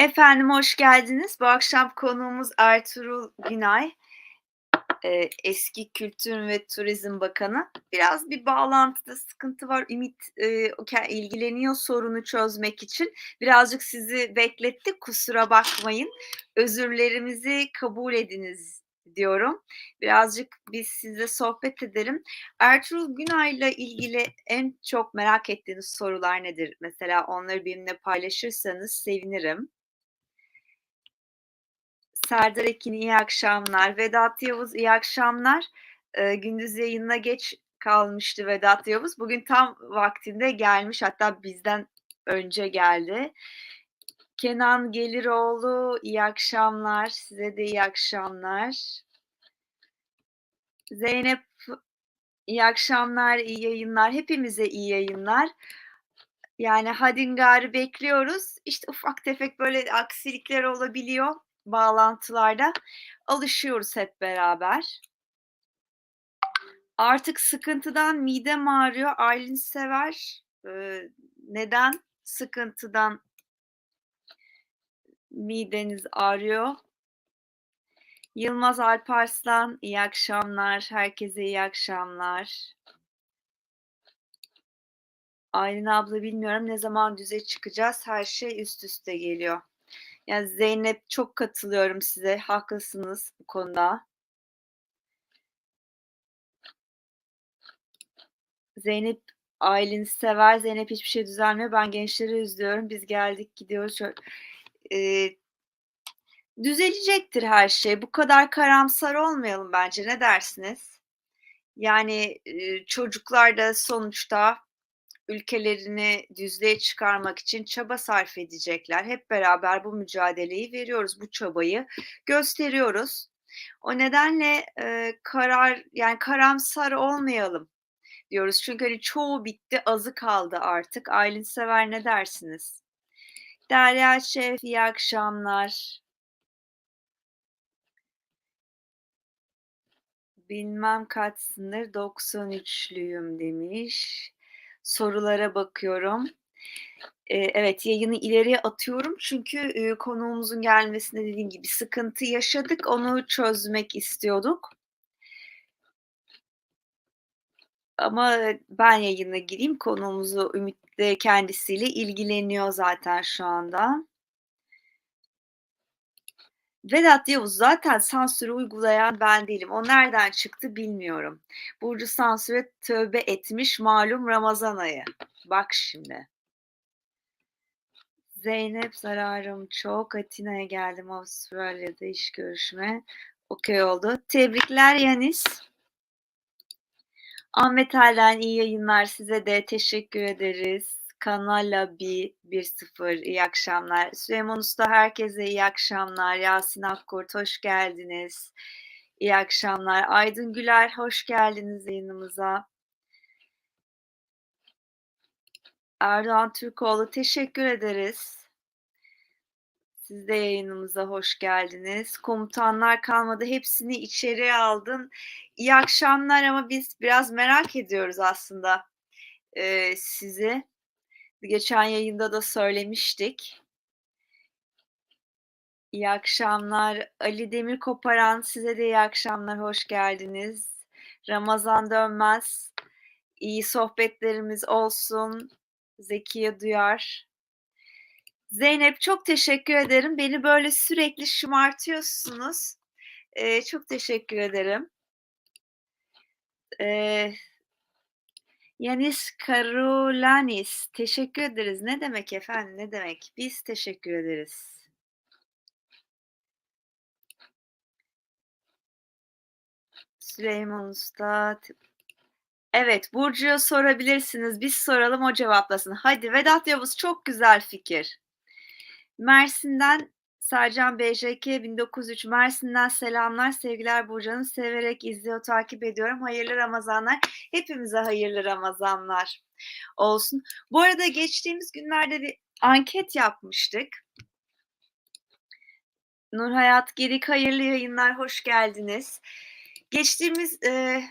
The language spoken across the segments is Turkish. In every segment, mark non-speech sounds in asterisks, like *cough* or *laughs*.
Efendim hoş geldiniz. Bu akşam konuğumuz Ertuğrul Günay. Eee, eski Kültür ve Turizm Bakanı. Biraz bir bağlantıda sıkıntı var. Ümit, ke ilgileniyor sorunu çözmek için. Birazcık sizi beklettik, kusura bakmayın. Özürlerimizi kabul ediniz diyorum. Birazcık biz sizle sohbet edelim. Ertuğrul Günay'la ilgili en çok merak ettiğiniz sorular nedir? Mesela onları benimle paylaşırsanız sevinirim. Serdar Ekin iyi akşamlar. Vedat Yavuz iyi akşamlar. Eee, gündüz yayınına geç kalmıştı Vedat Yavuz. Bugün tam vaktinde gelmiş hatta bizden önce geldi. Kenan Geliroğlu iyi akşamlar. Size de iyi akşamlar. Zeynep iyi akşamlar, iyi yayınlar. Hepimize iyi yayınlar. Yani Hadingar'ı bekliyoruz. İşte ufak tefek böyle aksilikler olabiliyor bağlantılarda. Alışıyoruz hep beraber. Artık sıkıntıdan midem ağrıyor. Aylin Sever, eee, neden sıkıntıdan mideniz ağrıyor? Yılmaz Alparslan iyi akşamlar. Herkese iyi akşamlar. Aylin abla bilmiyorum ne zaman düze çıkacağız. Her şey üst üste geliyor. Yani Zeynep çok katılıyorum size. Haklısınız bu konuda. Zeynep Aylin sever. Zeynep hiçbir şey düzelmiyor. Ben gençleri üzülüyorum. Biz geldik gidiyoruz. Şöyle, eee, düzelecektir her şey. Bu kadar karamsar olmayalım bence. Ne dersiniz? Yani, çocuklar da sonuçta ülkelerini düzlüğe çıkarmak için çaba sarf edecekler. Hep beraber bu mücadeleyi veriyoruz, bu çabayı gösteriyoruz. O nedenle, eee, karar yani karamsar olmayalım diyoruz. Çünkü, hani, çoğu bitti, azı kaldı artık. Aylin Sever ne dersiniz? Derya Şef, iyi akşamlar. Bilmem kaçsındır, 93'lüyüm demiş. Sorulara bakıyorum. Eee, evet, yayını ileriye atıyorum çünkü, eee, konuğumuzun gelmesinde dediğim gibi sıkıntı yaşadık. Onu çözmek istiyorduk. Ama ben yayına gireyim. Konuğumuzu Ümit de kendisiyle ilgileniyor zaten şu anda. Vedat Yavuz zaten sansürü uygulayan ben değilim. O nereden çıktı bilmiyorum. Burcu sansüre tövbe etmiş malum Ramazan ayı. Bak şimdi. Zeynep zararım çok. Atina'ya geldim Avustralya'da iş görüşme. Okey oldu. Tebrikler Yanis. Ahmet Halden iyi yayınlar size de teşekkür ederiz. Kanala bir 1-0 iyi akşamlar. Süleyman Usta herkese iyi akşamlar. Yasin Akkurt hoş geldiniz. İyi akşamlar. Aydın Güler hoş geldiniz yayınımıza. Erdoğan Türkoğlu teşekkür ederiz. Siz de yayınımıza hoş geldiniz. Komutanlar kalmadı. Hepsini içeriye aldın. İyi akşamlar ama biz biraz merak ediyoruz aslında eee, sizi. Geçen yayında da söylemiştik. İyi akşamlar. Ali Demir Koparan size de iyi akşamlar. Hoş geldiniz. Ramazan Dönmez. İyi sohbetlerimiz olsun. Zekiye Duyar. Zeynep çok teşekkür ederim. Beni böyle sürekli şımartıyorsunuz. Eee, çok teşekkür ederim. Eee, Yanis Karulanis teşekkür ederiz. Ne demek efendim, ne demek? Biz teşekkür ederiz. Süleyman Usta Evet, Burcu'ya sorabilirsiniz. Biz soralım, o cevaplasın. Hadi Vedat Yavuz çok güzel fikir. Mersin'den Sercan BJK 1903 Mersin'den selamlar, sevgiler Burcu Hanım. Severek izliyor, takip ediyorum. Hayırlı Ramazanlar. Hepimize hayırlı Ramazanlar olsun. Bu arada geçtiğimiz günlerde bir anket yapmıştık. Nur Hayat Gedik hayırlı yayınlar, hoş geldiniz. Geçtiğimiz, eee,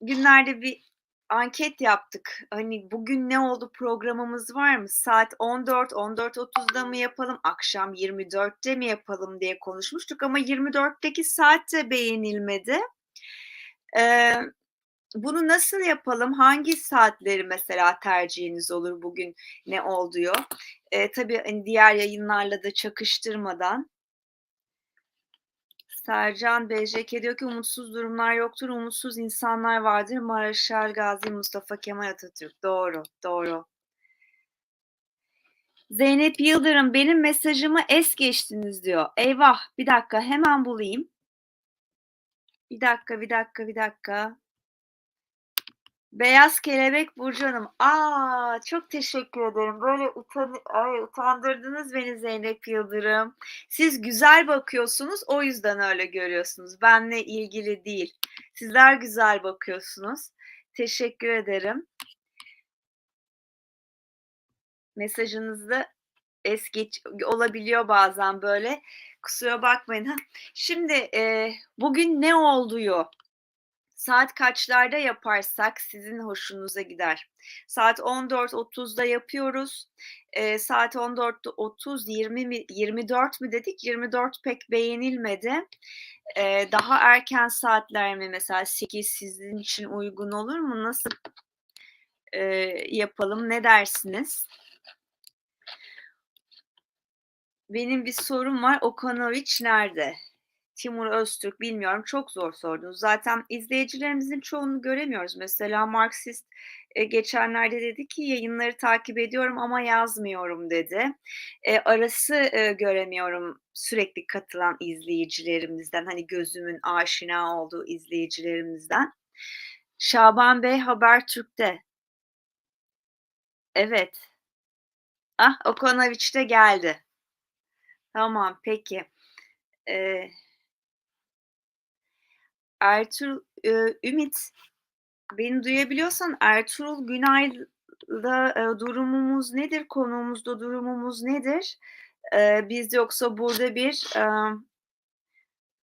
günlerde bir anket yaptık. Hani, "Bugün ne oldu?" programımız var mı? Saat 14.00-14.30'da mı yapalım, akşam 24'te mi yapalım diye konuşmuştuk ama 24'teki saat de beğenilmedi. Eee, bunu nasıl yapalım? Hangi saatleri mesela tercihiniz olur bugün ne olduyu? Eee, tabii, hani, diğer yayınlarla da çakıştırmadan. Sercan BJK diyor ki umutsuz durumlar yoktur, umutsuz insanlar vardır. Marşal Gazi Mustafa Kemal Atatürk. Doğru, doğru. Zeynep Yıldırım, benim mesajımı es geçtiniz diyor. Eyvah, bir dakika hemen bulayım. Bir dakika, bir dakika, bir dakika. Beyaz Kelebek Burcu Hanım. A! Çok teşekkür ederim. Böyle utanı ay, utandırdınız beni Zeynep Yıldırım. Siz güzel bakıyorsunuz, o yüzden öyle görüyorsunuz. Benle ilgili değil. Sizler güzel bakıyorsunuz. Teşekkür ederim. Mesajınızı es geç olabiliyor bazen böyle. Kusura bakmayın. *laughs* Şimdi, eee, bugün ne olduğu saat kaçlarda yaparsak sizin hoşunuza gider. Saat 14.30'da yapıyoruz. Eee, saat 14.30, 20 mi 24 mi dedik? 24 pek beğenilmedi. Eee, daha erken saatler mi mesela 8 sizin için uygun olur mu? Nasıl, eee, yapalım? Ne dersiniz? Benim bir sorum var. Okanoviç nerede? Timur Öztürk bilmiyorum. Çok zor sordunuz. Zaten izleyicilerimizin çoğunu göremiyoruz. Mesela Marksist e, geçenlerde dedi ki yayınları takip ediyorum ama yazmıyorum dedi. E, arası e, göremiyorum sürekli katılan izleyicilerimizden. Hani gözümün aşina olduğu izleyicilerimizden. Şaban Bey Habertürk'te. Evet. Ah Okanoviç de geldi. Tamam peki. Eee Ertuğrul, eee, Ümit, beni duyabiliyorsan Ertuğrul Günay'la, eee, durumumuz nedir? Konuğumuzda durumumuz nedir? Eee, biz yoksa burada bir, emm,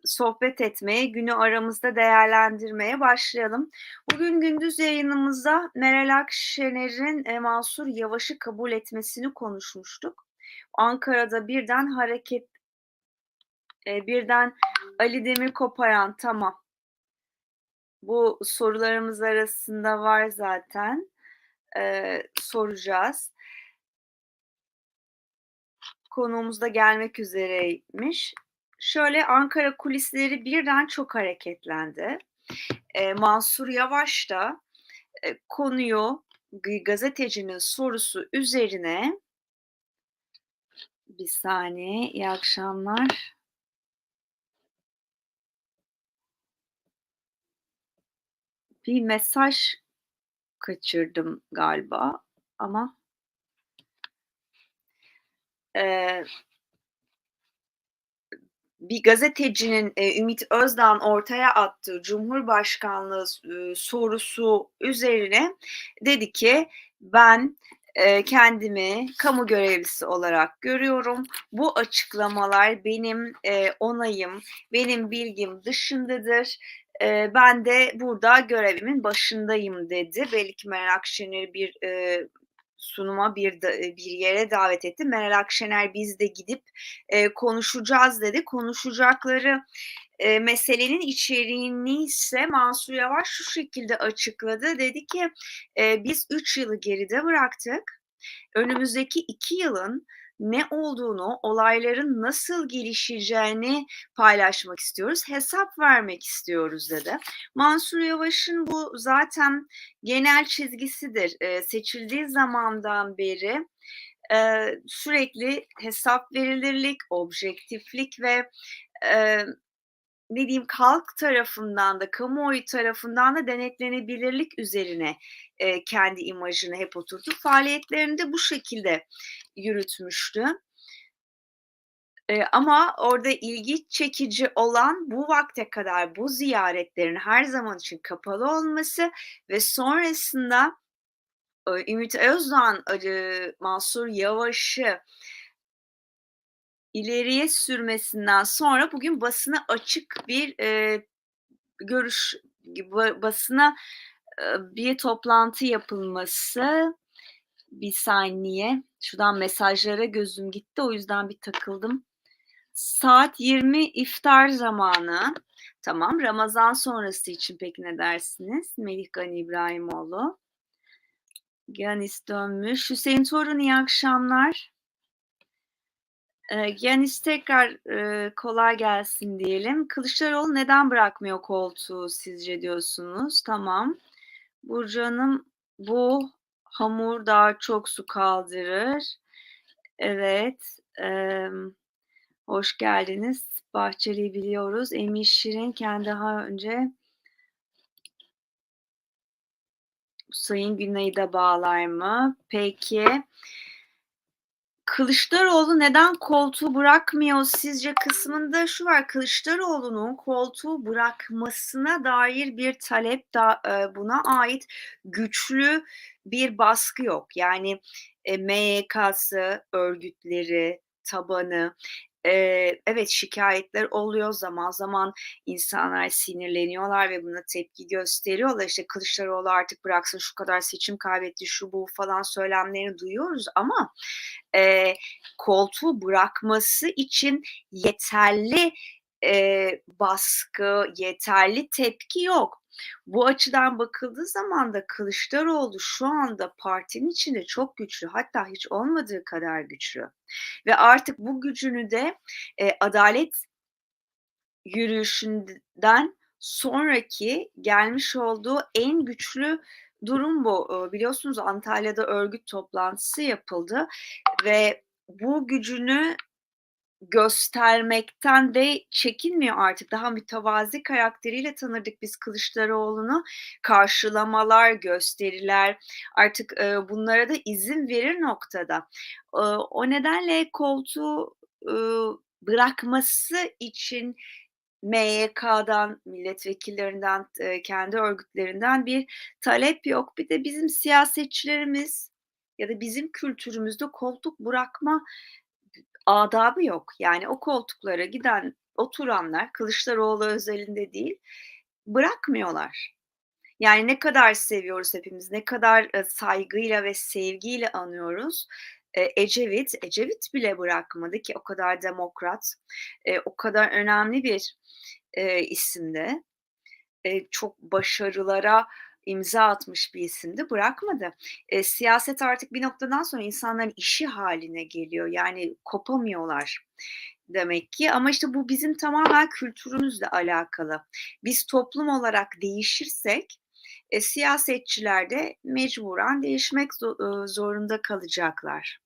sohbet etmeye, günü aramızda değerlendirmeye başlayalım. Bugün gündüz yayınımızda Meral Akşener'in, eee, Mansur Yavaş'ı kabul etmesini konuşmuştuk. Ankara'da birden hareket eee, birden Ali Demirkoparan Tamam. Bu sorularımız arasında var zaten. Eee, soracağız. Konuğumuz da gelmek üzereymiş. Şöyle Ankara kulisleri birden çok hareketlendi. Eee, Mansur Yavaş da, eee, konuyu gazetecinin sorusu üzerine Bir saniye, iyi akşamlar. Bir mesaj kaçırdım galiba ama Eee bir gazetecinin, eee, Ümit Özdağ'ın ortaya attığı cumhurbaşkanlığı ııı, sorusu üzerine dedi ki, "Ben, eee, kendimi kamu görevlisi olarak görüyorum. Bu açıklamalar benim, eee, onayım, benim bilgim dışındadır. Eee, ben de burada görevimin başındayım." dedi. Belli ki Meral Akşener'i bir, eee, sunuma, bir bir yere davet etti. Meral Akşener, "Biz de gidip, eee, konuşacağız." dedi. Konuşacakları, eee, meselenin içeriğini ise Mansur Yavaş şu şekilde açıkladı. Dedi ki, eee, "Biz 3 yılı geride bıraktık. Önümüzdeki 2 yılın ne olduğunu, olayların nasıl gelişeceğini paylaşmak istiyoruz, hesap vermek istiyoruz." dedi. Mansur Yavaş'ın bu zaten genel çizgisidir. Eee, seçildiği zamandan beri, eee, sürekli hesap verilirlik, objektiflik ve, eee, ne diyeyim, halk tarafından da kamuoyu tarafından da denetlenebilirlik üzerine, eee, kendi imajını hep oturttu. Faaliyetlerini de bu şekilde yürütmüştü. Eee, ama orada ilgi çekici olan bu vakte kadar bu ziyaretlerin her zaman için kapalı olması ve sonrasında, eee, Ümit Özdağ'ın, acı Mansur Yavaş'ı ileriye sürmesinden sonra bugün basına açık bir, eee, görüş ba basına, Iıı, bir toplantı yapılması Bir saniye, şuradan mesajlara gözüm gitti, o yüzden bir takıldım. Saat 20 iftar zamanı. Tamam, Ramazan sonrası için peki ne dersiniz? Melih Gani İbrahimoğlu. Giannis dönmüş. Hüseyin Torun iyi akşamlar. Giannis tekrar, eee, kolay gelsin diyelim. Kılıçdaroğlu neden bırakmıyor koltuğu sizce diyorsunuz. Tamam. Burcu Hanım, bu hamur daha çok su kaldırır. Evet, hoş geldiniz. Bahçeli'yi biliyoruz. Emir Şirinken daha önce Sayın Günay'ı da bağlar mı? Peki. Kılıçdaroğlu neden koltuğu bırakmıyor sizce kısmında şu var, Kılıçdaroğlu'nun koltuğu bırakmasına dair bir talep da eee, buna ait güçlü bir baskı yok. Yani, eee, MYK'sı, örgütleri, tabanı, eee, evet şikâyetler oluyor, zaman zaman insanlar sinirleniyorlar ve buna tepki gösteriyorlar. İşte, Kılıçdaroğlu artık bıraksın, şu kadar seçim kaybetti, şu bu falan söylemlerini duyuyoruz ama, eee, koltuğu bırakması için yeterli, eee, baskı, yeterli tepki yok. Bu açıdan bakıldığı zaman da Kılıçdaroğlu şu anda partinin içinde çok güçlü, hatta hiç olmadığı kadar güçlü ve artık bu gücünü de, eee, adalet yürüyüşünden sonraki gelmiş olduğu en güçlü durum bu. Iıı, biliyorsunuz Antalya'da örgüt toplantısı yapıldı ve bu gücünü göstermekten de çekinmiyor artık. Daha mütevazi karakteriyle tanırdık biz Kılıçdaroğlu'nu. Karşılamalar, gösteriler, artık, eee, bunlara da izin verir noktada. Iıı, o nedenle koltuğu, ııı, bırakması için MYK'dan, milletvekillerinden, eee, kendi örgütlerinden bir talep yok. Bir de bizim siyasetçilerimiz ya da bizim kültürümüzde koltuk bırakma adabı yok. Yani o koltuklara giden, oturanlar, Kılıçdaroğlu özelinde değil, bırakmıyorlar. Yani ne kadar seviyoruz hepimiz, ne kadar, eee, saygıyla ve sevgiyle anıyoruz. Eee, Ecevit, Ecevit bile bırakmadı ki o kadar demokrat, eee, o kadar önemli bir. Eee, çok başarılara imza atmış bir isimdi, bırakmadı. Eee, siyaset artık bir noktadan sonra insanların işi hâline geliyor. Yani kopamıyorlar demek ki ama işte bu bizim tamamen kültürümüzle alakalı. Biz toplum olarak değişirsek, eee, siyasetçiler de mecburen değişmek ııı, zorunda kalacaklar.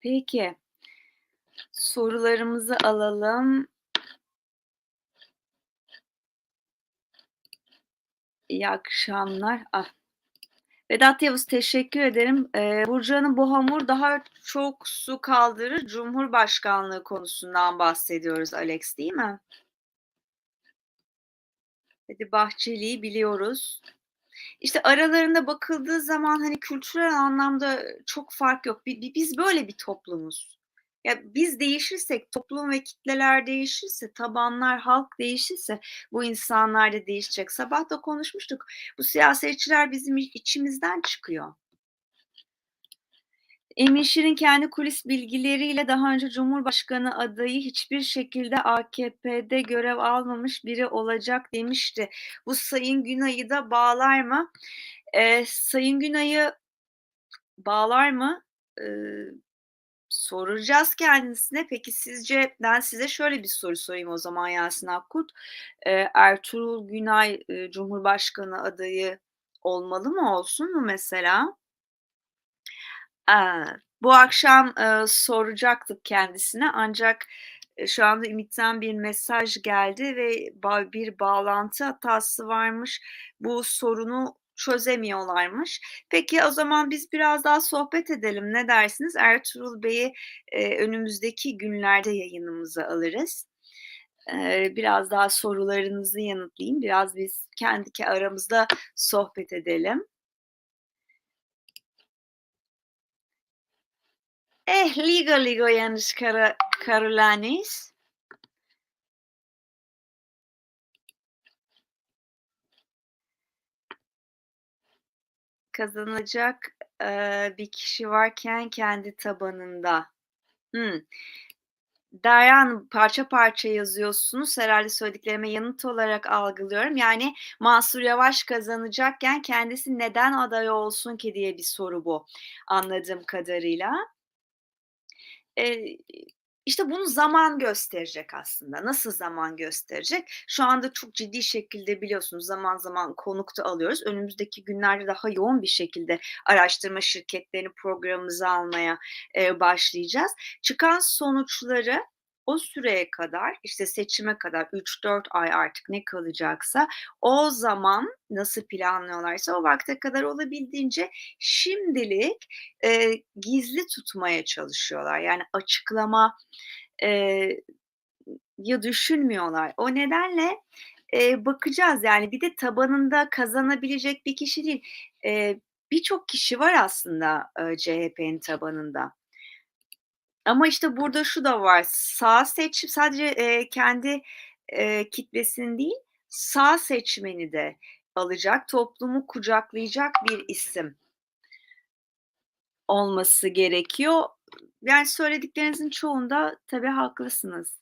Peki. Sorularımızı alalım. İyi akşamlar. Ah. Vedat Yavuz teşekkür ederim. Eee, Burcu Hanım bu hamur daha çok su kaldırır. Cumhurbaşkanlığı konusundan bahsediyoruz Alex, değil mi? Hadi Bahçeli'yi biliyoruz. İşte aralarında bakıldığı zaman, hani, kültürel anlamda çok fark yok. Bi bi biz böyle bir toplumuz. Ya, biz değişirsek, toplum ve kitleler değişirse, tabanlar, halk değişirse bu insanlar da değişecek. Sabah da konuşmuştuk. Bu siyasetçiler bizim içimizden çıkıyor. Emir Şirin kendi kulis bilgileriyle daha önce cumhurbaşkanı adayı hiçbir şekilde AKP'de görev almamış biri olacak demişti. Bu Sayın Günay'ı da bağlar mı? Eee, Sayın Günay'ı bağlar mı? Iıı, soracağız kendisine. Peki sizce ben size şöyle bir soru sorayım o zaman Yasin Akkurt. Eee, Ertuğrul Günay, ııı, cumhurbaşkanı adayı olmalı mı, olsun mu mesela? Aaa, bu akşam, ııı, soracaktık kendisine ancak, eee, şu anda Ümit'ten bir mesaj geldi ve bir bağlantı hatası varmış. Bu sorunu çözemiyorlarmış. Peki, o zaman biz biraz daha sohbet edelim. Ne dersiniz? Ertuğrul Bey'i, eee, önümüzdeki günlerde yayınımıza alırız. Eee, biraz daha sorularınızı yanıtlayayım. Biraz biz kendi ke aramızda sohbet edelim. Eh, ligo, ligo, Janusz Kara Karulanis. Kazanacak, eee, bir kişi varken kendi tabanında. Hımm. Derya parça parça yazıyorsunuz. Herhâlde söylediklerime yanıt olarak algılıyorum. Yani, Mansur Yavaş kazanacakken kendisi neden aday olsun ki diye bir soru bu anladığım kadarıyla. Eee, işte, bunu zaman gösterecek aslında. Nasıl zaman gösterecek? Şu anda çok ciddi şekilde biliyorsunuz zaman zaman konuk da alıyoruz. Önümüzdeki günlerde daha yoğun bir şekilde araştırma şirketlerini programımıza almaya, eee, başlayacağız. Çıkan sonuçları o süreye kadar, işte, seçime kadar 3-4 ay artık ne kalacaksa o zaman nasıl planlıyorlarsa o vakte kadar olabildiğince şimdilik, eee, gizli tutmaya çalışıyorlar. Yani açıklama eee, ya düşünmüyorlar. O nedenle, eee, bakacağız. Yani bir de tabanında kazanabilecek bir kişi değil. Eee, birçok kişi var aslında, eee, CHP'nin tabanında. Ama, işte, burada şu da var. Sağ seç sadece, eee, kendi, eee, kitlesini değil, sağ seçmeni de alacak, toplumu kucaklayacak bir isim olması gerekiyor. Yani söylediklerinizin çoğunda tabii haklısınız.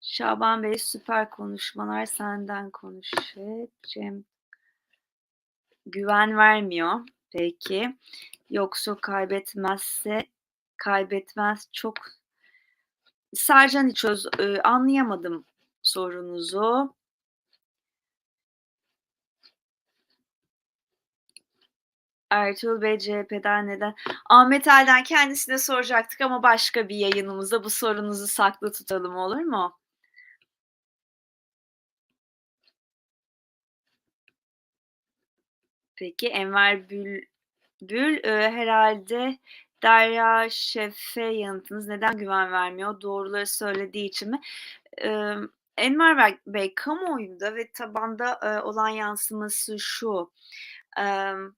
Şaban Bey, süper konuşmalar, senden konuş. Güven vermiyor. Peki. Yoksa kaybetmezse kaybetmez çok Sercan İçöz, eee, anlayamadım sorunuzu. Ertuğrul Bey CHP'den neden? Ahmet El'den kendisine soracaktık ama başka bir yayınımızda bu sorunuzu saklı tutalım, olur mu? Peki, Enver Bülbül, eee, herhâlde Derya Şef'e yanıtınız neden güven vermiyor? Doğruları söylediği için mi? Emm, Enver Bey kamuoyunda ve tabanda, eee, olan yansıması şu: Emm,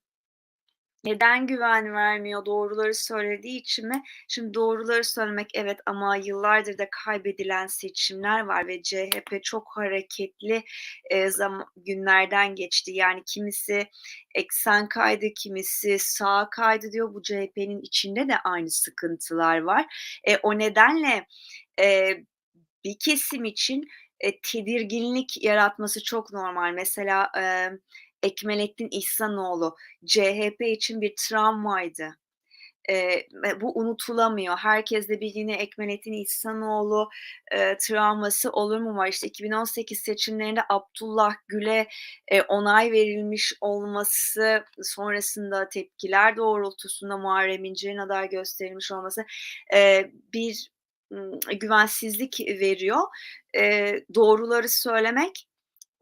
neden güven vermiyor? Doğruları söylediği için mi? Şimdi doğruları söylemek evet ama yıllardır da kaybedilen seçimler var ve CHP çok hareketli, eee, zama günlerden geçti. Yani kimisi eksen kaydı, kimisi sağa kaydı diyor. Bu CHP'nin içinde de aynı sıkıntılar var. E, o nedenle, eee, bir kesim için, eee, tedirginlik yaratması çok normal. Mesela, emm, Ekmelettin İhsanoğlu CHP için bir travmaydı. Ve bu unutulamıyor. Herkes de bildiğini Ekmelettin İhsanoğlu, eee, travması olur mu var? İşte 2018 seçimlerinde Abdullah Gül'e, eee, onay verilmiş olması, sonrasında tepkiler doğrultusunda Muharrem İnce'nin aday gösterilmiş olması, eee, bir, güvensizlik veriyor. Eee, doğruları söylemek,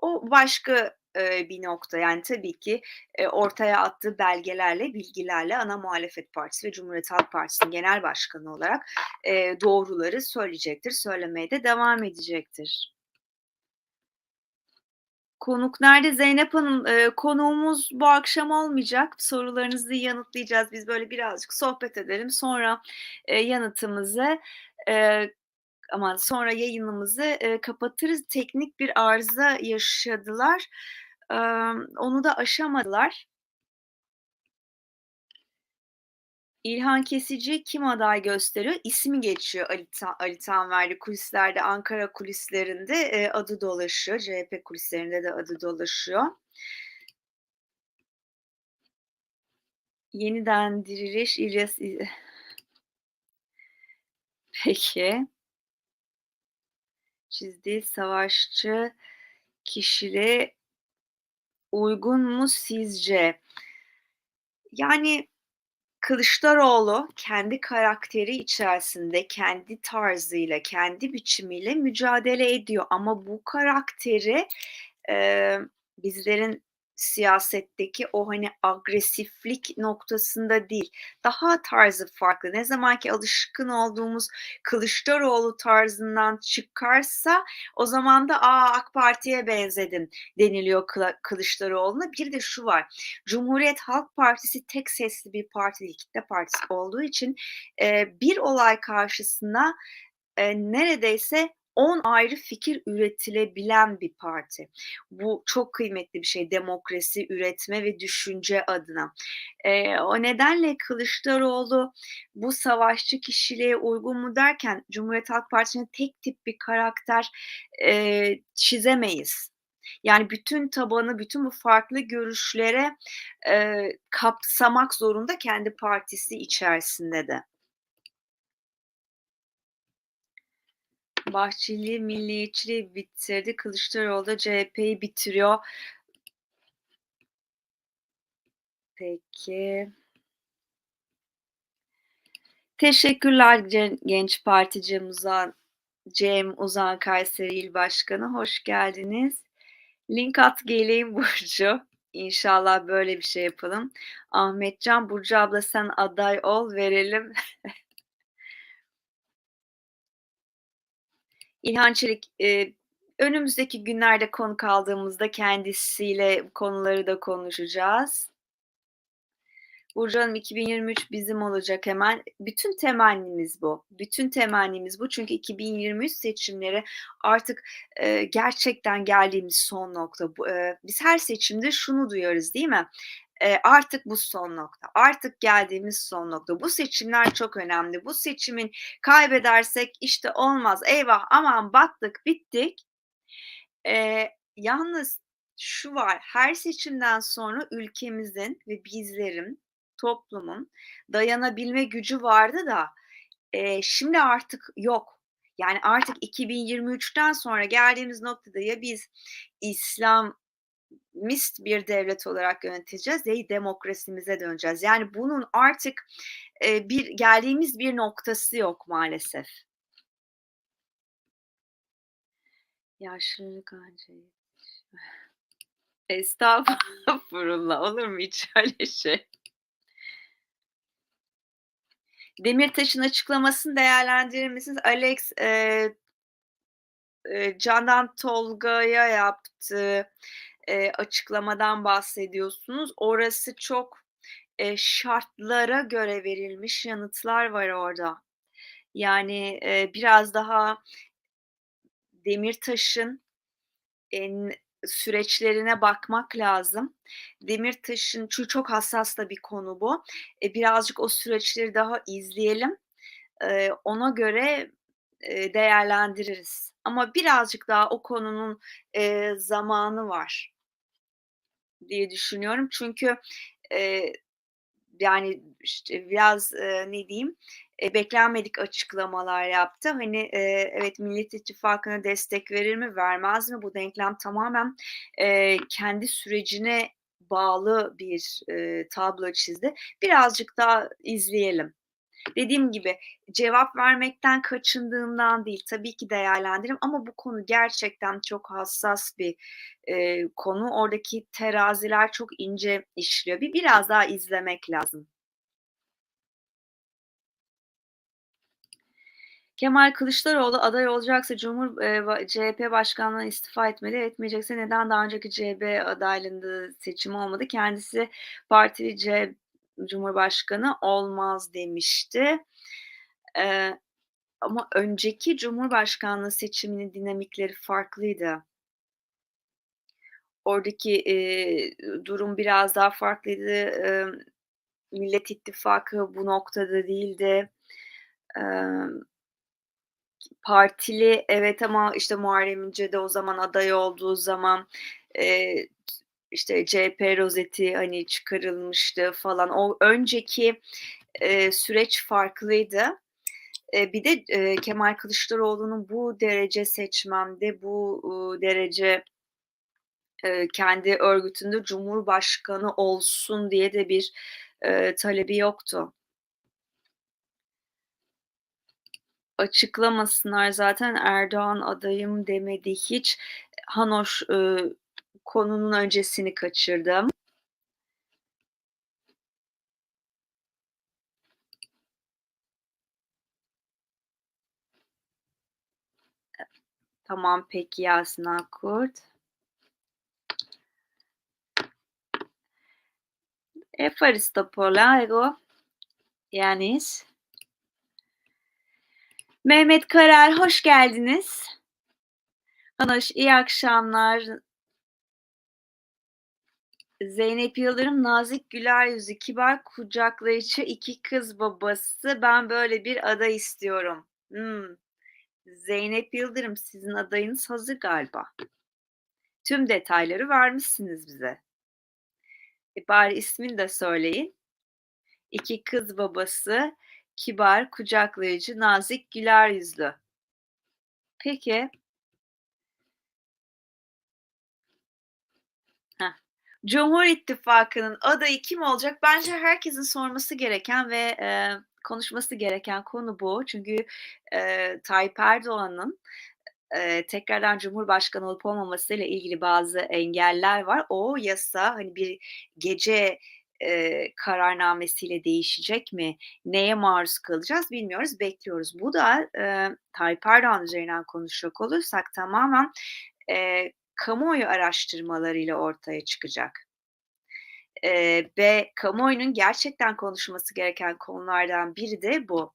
o başka, bir nokta. Yani tabii ki, ortaya attığı belgelerle, bilgilerle ana muhalefet partisi ve Cumhuriyet Halk Partisi'nin genel başkanı olarak, doğruları söyleyecektir, söylemeye de devam edecektir. Konuk nerede? Zeynep Hanım, eee, konuğumuz bu akşam olmayacak. Sorularınızı yanıtlayacağız. Biz böyle birazcık sohbet edelim. Sonra, eee, yanıtımızı, eee, aman sonra yayınımızı, eee, kapatırız. Teknik bir arıza yaşadılar. Emm, onu da aşamadılar. İlhan Kesici kim aday gösteriyor? İsmi geçiyor Ali Ta Ali Tanver'de kulislerde, Ankara kulislerinde, eee, adı dolaşıyor. CHP kulislerinde de adı dolaşıyor. Yeniden Diriliş, İlyas *laughs* Peki. Çizdiği savaşçı kişiliği uygun mu sizce? Yani, Kılıçdaroğlu kendi karakteri içerisinde, kendi tarzıyla, kendi biçimiyle mücadele ediyor ama bu karakteri, eee, bizlerin siyasetteki o, hani, agresiflik noktasında değil, daha tarzı farklı. Ne zaman ki alışkın olduğumuz Kılıçdaroğlu tarzından çıkarsa o zaman da "A, AK Parti'ye benzedin." deniliyor Kılıçdaroğlu'na. Bir de şu var, Cumhuriyet Halk Partisi tek sesli bir parti değil, kitle partisi olduğu için, bir olay karşısında, eee, neredeyse 10 ayrı fikir üretilebilen bir parti. Bu çok kıymetli bir şey demokrasi üretme ve düşünce adına. Eee, o nedenle Kılıçdaroğlu bu savaşçı kişiliğe uygun mu derken Cumhuriyet Halk Partisi'ne tek tip bir karakter, eee, çizemeyiz. Yani bütün tabanı, bütün bu farklı görüşlere, eee, kapsamak zorunda kendi partisi içerisinde de. Bahçeli milliyetçiliği bitirdi, Kılıçdaroğlu da CHP'yi bitiriyor. Peki. Teşekkürler Gen Genç Parti Cem Uzan Cem Uzan Kayseri İl Başkanı, hoş geldiniz. Link at geleyim *laughs* Burcu. İnşallah böyle bir şey yapalım. Ahmetcan, Burcu abla sen aday ol, verelim. *laughs* İlhan Çelik, eee, önümüzdeki günlerde konuk aldığımızda kendisiyle konuları da konuşacağız. Burcu Hanım 2023 bizim olacak hemen. Bütün temennimiz bu. Bütün temennimiz bu. Çünkü 2023 seçimleri artık, eee, gerçekten geldiğimiz son nokta. Bu, eee, biz her seçimde şunu duyarız, değil mi? Eee, artık bu son nokta. Artık geldiğimiz son nokta. Bu seçimler çok önemli. Bu seçimin kaybedersek işte olmaz, eyvah, aman battık, bittik. Eee, yalnız şu var, her seçimden sonra ülkemizin ve bizlerin, toplumun dayanabilme gücü vardı da, eee, şimdi artık yok. Yani artık 2023'ten sonra geldiğimiz noktada ya biz İslamist bir devlet olarak yöneteceğiz ya demokrasimize döneceğiz. Yani bunun artık, eee, bir geldiğimiz bir noktası yok maalesef. Yaşlılık anca yetişmez. *laughs* Estağfurullah, olur mu hiç *laughs* öyle şey? Demirtaş'ın açıklamasını değerlendirir misiniz? Alex, eee eee, Candan Tolga'ya yaptığı, eee, açıklamadan bahsediyorsunuz. Orası çok, eee, şartlara göre verilmiş yanıtlar var orada. Yani, eee, biraz daha Demirtaş'ın en süreçlerine bakmak lazım. Demirtaş'ın çünkü çok hassas da bir konu bu. E, birazcık o süreçleri daha izleyelim. Eee, ona göre, eee, değerlendiririz. Ama birazcık daha o konunun, eee, zamanı var diye düşünüyorum. Çünkü, eee, yani, işte, biraz, eee, ne diyeyim, eee, beklenmedik açıklamalar yaptı. Hani, eee, evet, Millet İttifakı'na destek verir mi, vermez mi? Bu denklem tamamen, eee, kendi sürecine bağlı bir, eee, tablo çizdi. Birazcık daha izleyelim. Dediğim gibi cevap vermekten kaçındığımdan değil, tabii ki değerlendiririm ama bu konu gerçekten çok hassas bir, eee, konu. Oradaki teraziler çok ince işliyor. Bir biraz daha izlemek lazım. Kemal Kılıçdaroğlu aday olacaksa Cumhur ba CHP başkanlığından istifa etmeli, etmeyecekse neden daha önceki CHP adaylığında seçimi olmadı? Kendisi partili C Cumhurbaşkanı olmaz demişti. Eee, ama önceki Cumhurbaşkanlığı seçiminin dinamikleri farklıydı. Oradaki, eee, durum biraz daha farklıydı. Emm, Millet İttifakı bu noktada değildi. Emm partili evet ama işte Muharrem İnce de o zaman aday olduğu zaman, eee, işte CHP rozeti, hani, çıkarılmıştı falan. O önceki, eee, süreç farklıydı. Eee, bir de, eee, Kemal Kılıçdaroğlu'nun bu derece seçmende, bu, uuu, derece, eee, kendi örgütünde cumhurbaşkanı olsun diye de bir, eee, talebi yoktu. Açıklamasınlar zaten Erdoğan adayım demedi hiç. Hanoş, ııı, konunun öncesini kaçırdım. E tamam, peki Yasin Akkurt. Ευχαριστώ πολλά. Εγώ Yanis. Mehmet Karar, hoş geldiniz. Hanoş, iyi akşamlar. Zeynep Yıldırım, nazik güler yüzü, kibar kucaklayıcı iki kız babası. Ben böyle bir aday istiyorum. Hımm. Zeynep Yıldırım, sizin adayınız hazır galiba. Tüm detayları vermişsiniz bize. E, bari ismini de söyleyin. İki kız babası, kibar, kucaklayıcı, nazik, güler yüzlü. Peki. Cumhur İttifakı'nın adayı kim olacak? Bence herkesin sorması gereken ve, eee, konuşması gereken konu bu. Çünkü, eee, Tayyip Erdoğan'ın, eee, tekrardan cumhurbaşkanı olup olmamasıyla ilgili bazı engeller var. O yasa, hani, bir gece, eee, kararnamesiyle değişecek mi? Neye maruz kalacağız bilmiyoruz, bekliyoruz. Bu da, eee, Tayyip Erdoğan üzerinden konuşacak olursak tamamen, eee, kamuoyu araştırmalarıyla ortaya çıkacak. Eee, ve kamuoyunun gerçekten konuşması gereken konulardan biri de bu.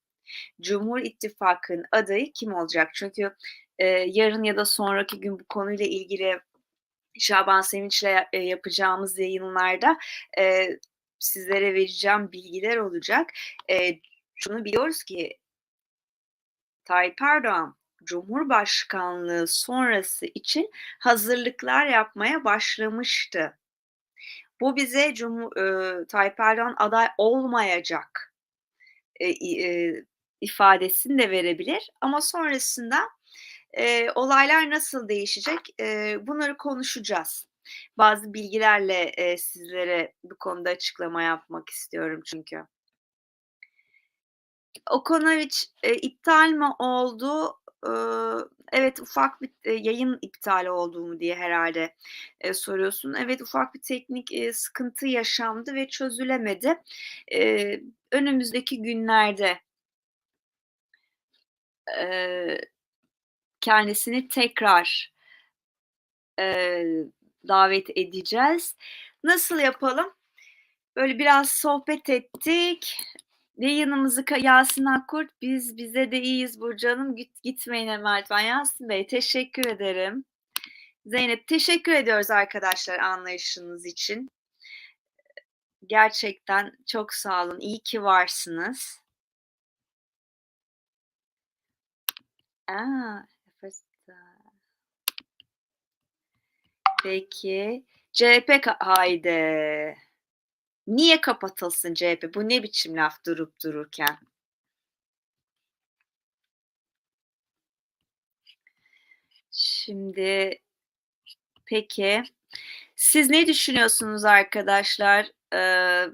Cumhur İttifakı'nın adayı kim olacak? Çünkü, eee, yarın ya da sonraki gün bu konuyla ilgili Şaban Sevinç'le, yapacağımız yayınlarda, eee, sizlere vereceğim bilgiler olacak. Eee, şunu biliyoruz ki Tayyip Erdoğan, cumhurbaşkanlığı sonrası için hazırlıklar yapmaya başlamıştı. Bu bize Cumhur eee, Tayyip Erdoğan aday olmayacak, i eee, ifadesini de verebilir ama sonrasında, eee, olaylar nasıl değişecek, eee, bunları konuşacağız. Bazı bilgilerle, eee, sizlere bu konuda açıklama yapmak istiyorum çünkü. Okonoviç, eee, iptal mi oldu? Evet, ufak bir, yayın iptal oldu mu diye herhâlde, eee, soruyorsun. Evet, ufak bir teknik, sıkıntı yaşandı ve çözülemedi. Önümüzdeki günlerde kendisini tekrar davet edeceğiz. Nasıl yapalım? Böyle biraz sohbet ettik. Yayınımızı ka Yasin Akkurt, biz bize de iyiyiz Burcu Hanım, git gitmeyin hemen lütfen. Yasin Bey, teşekkür ederim. Zeynep, teşekkür ediyoruz arkadaşlar anlayışınız için. Gerçekten çok sağ olun, iyi ki varsınız. A! Peki. CHP Haydi! Niye kapatılsın CHP? Bu ne biçim laf durup dururken? Şimdi peki, siz ne düşünüyorsunuz arkadaşlar? Eee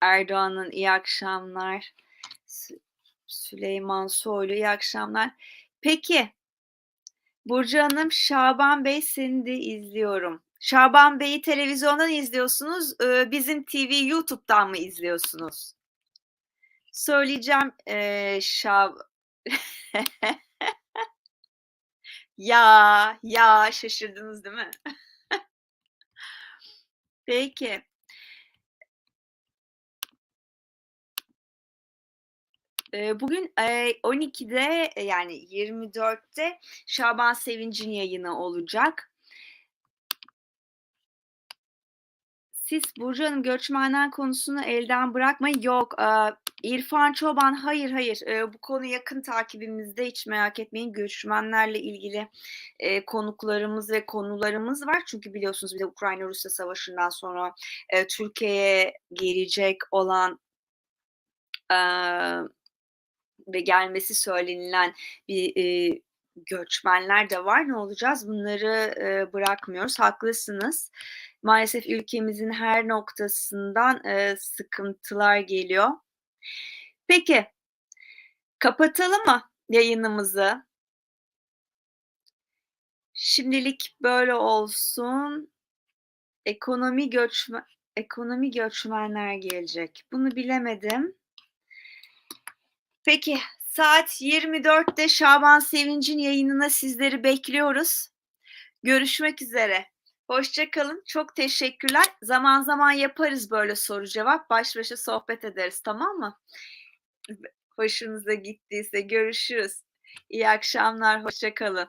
Erdoğan'ın iyi akşamlar. Sü Süleyman Soylu, iyi akşamlar. Peki, Burcu Hanım, Şaban Bey seni de izliyorum. Şaban Bey'i televizyondan izliyorsunuz, ııı, Bizim TV YouTube'dan mı izliyorsunuz? Söyleyeceğim, eee, Şab *laughs* Ya, ya şaşırdınız değil mi? *laughs* Peki. Eee, bugün, eee, 12'de yani 24'te Şaban Sevinç'in yayını olacak. Siz Burcu Hanım göçmenler konusunu elden bırakmayın. Yok, aaa, İrfan Çoban, hayır, hayır, eee, bu konu yakın takibimizde, hiç merak etmeyin. Göçmenlerle ilgili, eee, konuklarımız ve konularımız var. Çünkü biliyorsunuz bir de Ukrayna-Rusya savaşından sonra, eee, Türkiye'ye gelecek olan aaa, ve gelmesi söylenilen bir, eee, göçmenler de var. Ne olacağız? Bunları, eee, bırakmıyoruz. Haklısınız. Maalesef ülkemizin her noktasından, eee, sıkıntılar geliyor. Peki, kapatalım mı yayınımızı? Şimdilik böyle olsun. Ekonomi göçme ekonomi göçmenler gelecek. Bunu bilemedim. Peki, saat 24'te Şaban Sevinç'in yayınına sizleri bekliyoruz. Görüşmek üzere. Hoşça kalın. Çok teşekkürler. Zaman zaman yaparız böyle soru cevap. Baş başa sohbet ederiz, tamam mı? Hoşunuza gittiyse görüşürüz. İyi akşamlar, hoşça kalın.